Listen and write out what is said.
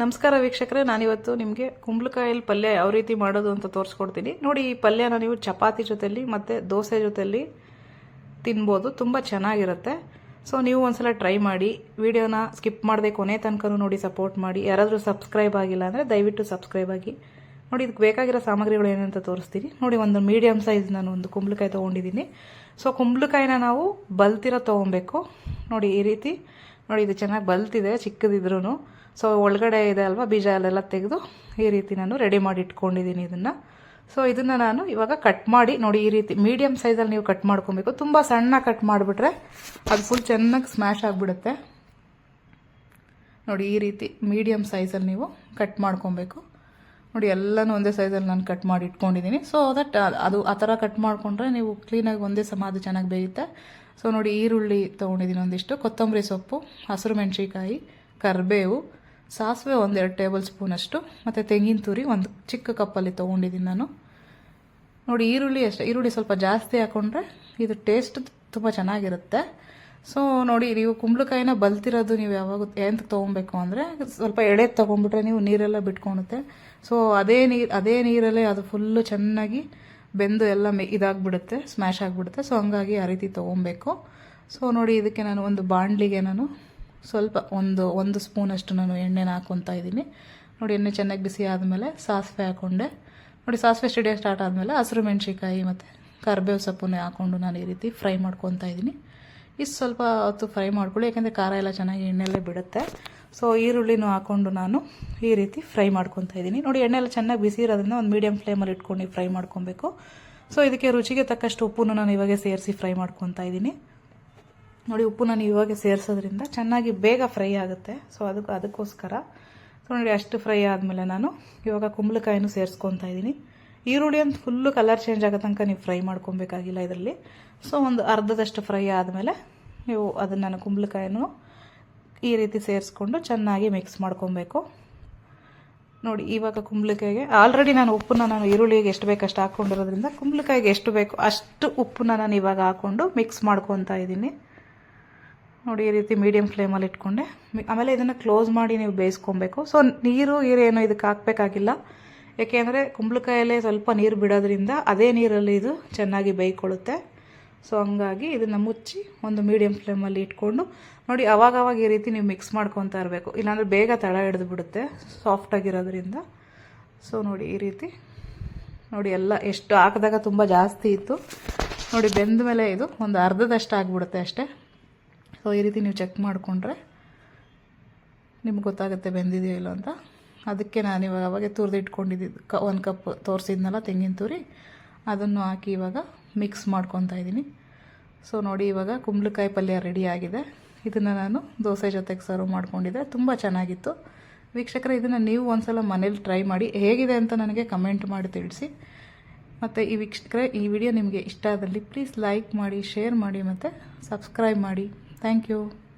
ನಮಸ್ಕಾರ ವೀಕ್ಷಕರೇ, ನಾನಿವತ್ತು ನಿಮಗೆ ಕುಂಬಳಕಾಯಲ್ಲಿ ಪಲ್ಯ ಯಾವ ರೀತಿ ಮಾಡೋದು ಅಂತ ತೋರಿಸ್ಕೊಡ್ತೀನಿ. ನೋಡಿ, ಈ ಪಲ್ಯನ ನೀವು ಚಪಾತಿ ಜೊತೆಲಿ ಮತ್ತು ದೋಸೆ ಜೊತೆಲಿ ತಿನ್ಬೋದು, ತುಂಬ ಚೆನ್ನಾಗಿರುತ್ತೆ. ಸೊ ನೀವು ಒಂದ್ಸಲ ಟ್ರೈ ಮಾಡಿ, ವಿಡಿಯೋನ ಸ್ಕಿಪ್ ಮಾಡದೆ ಕೊನೆ ತನಕ ನೋಡಿ ಸಪೋರ್ಟ್ ಮಾಡಿ. ಯಾರಾದರೂ ಸಬ್ಸ್ಕ್ರೈಬ್ ಆಗಿಲ್ಲ ಅಂದರೆ ದಯವಿಟ್ಟು ಸಬ್ಸ್ಕ್ರೈಬ್ ಆಗಿ. ನೋಡಿ, ಇದಕ್ಕೆ ಬೇಕಾಗಿರೋ ಸಾಮಗ್ರಿಗಳು ಏನಂತ ತೋರಿಸ್ತೀನಿ. ನೋಡಿ, ಒಂದು ಮೀಡಿಯಮ್ ಸೈಜ್ ನಾನು ಒಂದು ಕುಂಬಳಕಾಯಿ ತೊಗೊಂಡಿದ್ದೀನಿ. ಸೊ ಕುಂಬಳಕಾಯಿನ ನಾವು ಬಲ್ತಿರೋ ತೊಗೊಬೇಕು. ನೋಡಿ, ಈ ರೀತಿ ನೋಡಿ, ಇದು ಚೆನ್ನಾಗಿ ಬಲ್ತಿದೆ ಚಿಕ್ಕದಿದ್ರೂ ಸೊ ಒಳಗಡೆ ಇದೆ ಅಲ್ವಾ, ಬೀಜ ಅಲ್ಲೆಲ್ಲ ತೆಗೆದು ಈ ರೀತಿ ನಾನು ರೆಡಿ ಮಾಡಿ ಇಟ್ಕೊಂಡಿದ್ದೀನಿ ಇದನ್ನು. ಸೊ ಇದನ್ನು ನಾನು ಇವಾಗ ಕಟ್ ಮಾಡಿ, ನೋಡಿ, ಈ ರೀತಿ ಮೀಡಿಯಮ್ ಸೈಜಲ್ಲಿ ನೀವು ಕಟ್ ಮಾಡ್ಕೊಬೇಕು. ತುಂಬ ಸಣ್ಣ ಕಟ್ ಮಾಡಿಬಿಟ್ರೆ ಅದು ಫುಲ್ ಚೆನ್ನಾಗಿ ಸ್ಮ್ಯಾಶ್ ಆಗಿಬಿಡುತ್ತೆ. ನೋಡಿ, ಈ ರೀತಿ ಮೀಡಿಯಮ್ ಸೈಜಲ್ಲಿ ನೀವು ಕಟ್ ಮಾಡ್ಕೊಬೇಕು. ನೋಡಿ, ಎಲ್ಲನೂ ಒಂದೇ ಸೈಜಲ್ಲಿ ನಾನು ಕಟ್ ಮಾಡಿ ಇಟ್ಕೊಂಡಿದ್ದೀನಿ ಸೊ ದಟ್ ಅದು ಆ ಥರ ಕಟ್ ಮಾಡಿಕೊಂಡ್ರೆ ನೀವು ಕ್ಲೀನಾಗಿ ಒಂದೇ ಸಮ ಅದು ಚೆನ್ನಾಗಿ ಬೇಯುತ್ತೆ. ಸೊ ನೋಡಿ, ಈರುಳ್ಳಿ ತೊಗೊಂಡಿದ್ದೀನಿ ಒಂದಿಷ್ಟು. ಕೊತ್ತಂಬರಿ ಸೊಪ್ಪು, ಹಸಿರು ಮೆಣಸಿಕಾಯಿ ಕರಿಬೇವು, ಸಾಸಿವೆ ಒಂದೆರಡು ಟೇಬಲ್ ಸ್ಪೂನ್ ಅಷ್ಟು, ಮತ್ತು ತೆಂಗಿನ ತುರಿ ಒಂದು ಚಿಕ್ಕ ಕಪ್ಪಲ್ಲಿ ತೊಗೊಂಡಿದ್ದೀನಿ ನಾನು. ನೋಡಿ, ಈರುಳ್ಳಿ ಅಷ್ಟೇ. ಈರುಳ್ಳಿ ಸ್ವಲ್ಪ ಜಾಸ್ತಿ ಹಾಕೊಂಡ್ರೆ ಇದು ಟೇಸ್ಟ್ ತುಂಬ ಚೆನ್ನಾಗಿರುತ್ತೆ. ಸೊ ನೋಡಿ, ನೀವು ಕುಂಬಳಕಾಯಿನ ಬಲ್ತಿರೋದು ನೀವು ಯಾವಾಗ ಎಂತ ತೊಗೊಬೇಕು ಅಂದರೆ ಸ್ವಲ್ಪ ಎಳೆ ತೊಗೊಂಡ್ಬಿಟ್ರೆ ನೀವು ನೀರೆಲ್ಲ ಬಿಟ್ಕೊಳುತ್ತೆ. ಸೊ ಅದೇ ನೀರು ಅದೇ ನೀರಲ್ಲೇ ಅದು ಫುಲ್ಲು ಚೆನ್ನಾಗಿ ಬೆಂದು ಎಲ್ಲ ಮೆ, ಇದಾಗ್ಬಿಡುತ್ತೆ ಸ್ಮ್ಯಾಶ್ ಆಗಿಬಿಡುತ್ತೆ. ಸೊ ಹಂಗಾಗಿ ಆ ರೀತಿ ತೊಗೊಬೇಕು. ಸೊ ನೋಡಿ, ಇದಕ್ಕೆ ನಾನು ಒಂದು ಬಾಣಲಿಗೆ ನಾನು ಸ್ವಲ್ಪ ಒಂದು ಒಂದು ಸ್ಪೂನಷ್ಟು ನಾನು ಎಣ್ಣೆನ ಹಾಕ್ಕೊತಾ ಇದ್ದೀನಿ. ನೋಡಿ, ಎಣ್ಣೆ ಚೆನ್ನಾಗಿ ಬಿಸಿ ಆದಮೇಲೆ ಸಾಸಿವೆ ಹಾಕ್ಕೊಂಡೆ ನೋಡಿ, ಸಾಸಿವೆ ಸ್ಟುಡಿಯೋ ಸ್ಟಾರ್ಟ್ ಆದಮೇಲೆ ಹಸಿರು ಮೆಣಸಿಕಾಯಿ ಮತ್ತು ಕರ್ಬೇವು ಸೊಪ್ಪನ್ನೇ ಹಾಕ್ಕೊಂಡು ನಾನು ಈ ರೀತಿ ಫ್ರೈ ಮಾಡ್ಕೊತಾ ಇದ್ದೀನಿ. ಇಷ್ಟು ಸ್ವಲ್ಪ ಹೊತ್ತು ಫ್ರೈ ಮಾಡ್ಕೊಳ್ಳಿ, ಯಾಕೆಂದರೆ ಖಾರ ಎಲ್ಲ ಚೆನ್ನಾಗಿ ಎಣ್ಣೆಲ್ಲೇ ಬಿಡುತ್ತೆ. ಸೊ ಈರುಳ್ಳಿನೂ ಹಾಕ್ಕೊಂಡು ನಾನು ಈ ರೀತಿ ಫ್ರೈ ಮಾಡ್ಕೊತಾ ಇದ್ದೀನಿ. ನೋಡಿ ಎಣ್ಣೆ ಎಲ್ಲ ಚೆನ್ನಾಗಿ ಬಿಸಿ ಇರೋದ್ರಿಂದ ಒಂದು ಮೀಡಿಯಮ್ ಫ್ಲೇಮಲ್ಲಿ ಇಟ್ಕೊಂಡು ಫ್ರೈ ಮಾಡ್ಕೊಬೇಕು ಸೊ ಇದಕ್ಕೆ ರುಚಿಗೆ ತಕ್ಕಷ್ಟು ಉಪ್ಪನ್ನು ನಾನು ಇವಾಗೆ ಸೇರಿಸಿ ಫ್ರೈ ಮಾಡ್ಕೊತಾ ಇದ್ದೀನಿ. ನೋಡಿ ಉಪ್ಪು ನಾನು ಇವಾಗ ಸೇರಿಸೋದ್ರಿಂದ ಚೆನ್ನಾಗಿ ಬೇಗ ಫ್ರೈ ಆಗುತ್ತೆ. ಸೊ ಅದಕ್ಕೆ ಅದಕ್ಕೋಸ್ಕರ. ಸೊ ನೋಡಿ, ಅಷ್ಟು ಫ್ರೈ ಆದಮೇಲೆ ನಾನು ಇವಾಗ ಕುಂಬಳಕಾಯಿನೂ ಸೇರಿಸ್ಕೊತಾ ಇದ್ದೀನಿ. ಈರುಳ್ಳಿ ಅಂತ ಫುಲ್ಲು ಕಲರ್ ಚೇಂಜ್ ಆಗೋ ತನಕ ನೀವು ಫ್ರೈ ಮಾಡ್ಕೊಬೇಕಾಗಿಲ್ಲ ಇದರಲ್ಲಿ. ಸೊ ಒಂದು ಅರ್ಧದಷ್ಟು ಫ್ರೈ ಆದಮೇಲೆ ನೀವು ಅದನ್ನು ನಾನು ಕುಂಬಳಕಾಯನ್ನು ಈ ರೀತಿ ಸೇರಿಸ್ಕೊಂಡು ಚೆನ್ನಾಗಿ ಮಿಕ್ಸ್ ಮಾಡ್ಕೊಬೇಕು. ನೋಡಿ, ಇವಾಗ ಕುಂಬಳಕಾಯಿಗೆ ಆಲ್ರೆಡಿ ನಾನು ಉಪ್ಪನ್ನ ನಾನು ಈರುಳ್ಳಿಗೆ ಎಷ್ಟು ಬೇಕು ಅಷ್ಟು ಹಾಕ್ಕೊಂಡಿರೋದ್ರಿಂದ ಕುಂಬಳಕಾಯಿಗೆ ಎಷ್ಟು ಬೇಕು ಅಷ್ಟು ಉಪ್ಪನ್ನ ನಾನು ಇವಾಗ ಹಾಕ್ಕೊಂಡು ಮಿಕ್ಸ್ ಮಾಡ್ಕೊತಾ ಇದ್ದೀನಿ. ನೋಡಿ, ಈ ರೀತಿ ಮೀಡಿಯಮ್ ಫ್ಲೇಮಲ್ಲಿ ಇಟ್ಕೊಂಡೆ. ಆಮೇಲೆ ಇದನ್ನು ಕ್ಲೋಸ್ ಮಾಡಿ ನೀವು ಬೇಯಿಸ್ಕೊಬೇಕು. ಸೊ ನೀರು ಏನೋ ಇದಕ್ಕೆ ಹಾಕಬೇಕಾಗಿಲ್ಲ. ಏಕೆಂದರೆ ಕುಂಬಳಕಾಯಲ್ಲೇ ಸ್ವಲ್ಪ ನೀರು ಬಿಡೋದ್ರಿಂದ ಅದೇ ನೀರಲ್ಲಿ ಇದು ಚೆನ್ನಾಗಿ ಬೇಯ್ಕೊಳ್ಳುತ್ತೆ. ಸೊ ಹಂಗಾಗಿ ಇದನ್ನು ಮುಚ್ಚಿ ಒಂದು ಮೀಡಿಯಮ್ ಫ್ಲೇಮಲ್ಲಿ ಇಟ್ಕೊಂಡು ನೋಡಿ, ಅವಾಗವಾಗ ಈ ರೀತಿ ನೀವು ಮಿಕ್ಸ್ ಮಾಡ್ಕೊತಾ ಇರಬೇಕು. ಇಲ್ಲಾಂದರೆ ಬೇಗ ತಳ ಹಿಡಿದು ಬಿಡುತ್ತೆ ಸಾಫ್ಟಾಗಿರೋದ್ರಿಂದ ಸೊ ನೋಡಿ, ಈ ರೀತಿ. ನೋಡಿ, ಎಲ್ಲ ಎಷ್ಟು ಹಾಕಿದಾಗ ತುಂಬ ಜಾಸ್ತಿ ಇತ್ತು. ನೋಡಿ, ಬೆಂದ ಮೇಲೆ ಇದು ಒಂದು ಅರ್ಧದಷ್ಟು ಆಗಿಬಿಡುತ್ತೆ ಅಷ್ಟೇ. ಸೊ ಈ ರೀತಿ ನೀವು ಚೆಕ್ ಮಾಡಿಕೊಂಡ್ರೆ ನಿಮ್ಗೆ ಗೊತ್ತಾಗುತ್ತೆ ಬೆಂದಿದೆಯೋ ಇಲ್ಲೋ ಅಂತ. ಅದಕ್ಕೆ ನಾನು ಇವಾಗ ಅವಾಗೆ ತುರಿದು ಕ, ಒಂದು ಕಪ್ ತೋರಿಸಿದ್ನಲ್ಲ ತೆಂಗಿನ ತುರಿ, ಅದನ್ನು ಹಾಕಿ ಇವಾಗ ಮಿಕ್ಸ್ ಮಾಡ್ಕೊತಾ ಇದ್ದೀನಿ. ಸೊ ನೋಡಿ ಇವಾಗ ಕುಂಬಳಕಾಯಿ ಪಲ್ಯ ರೆಡಿ ಆಗಿದೆ. ಇದನ್ನು ನಾನು ದೋಸೆ ಜೊತೆಗೆ ಸರ್ವ್ ಮಾಡ್ಕೊಂಡಿದ್ದೆ. ತುಂಬ ಚೆನ್ನಾಗಿತ್ತು. ವೀಕ್ಷಕರೇ, ಇದನ್ನು ನೀವು ಒಂದ್ಸಲ ಮನೇಲಿ ಟ್ರೈ ಮಾಡಿ ಹೇಗಿದೆ ಅಂತ ನನಗೆ ಕಮೆಂಟ್ ಮಾಡಿ ತಿಳಿಸಿ. ಮತ್ತು ಈ ವೀಕ್ಷಕರೇ, ಈ ವಿಡಿಯೋ ನಿಮಗೆ ಇಷ್ಟ ಆದಲ್ಲಿ ಪ್ಲೀಸ್ ಲೈಕ್ ಮಾಡಿ ಶೇರ್ ಮಾಡಿ ಮತ್ತು ಸಬ್ಸ್ಕ್ರೈಬ್ ಮಾಡಿ. Thank you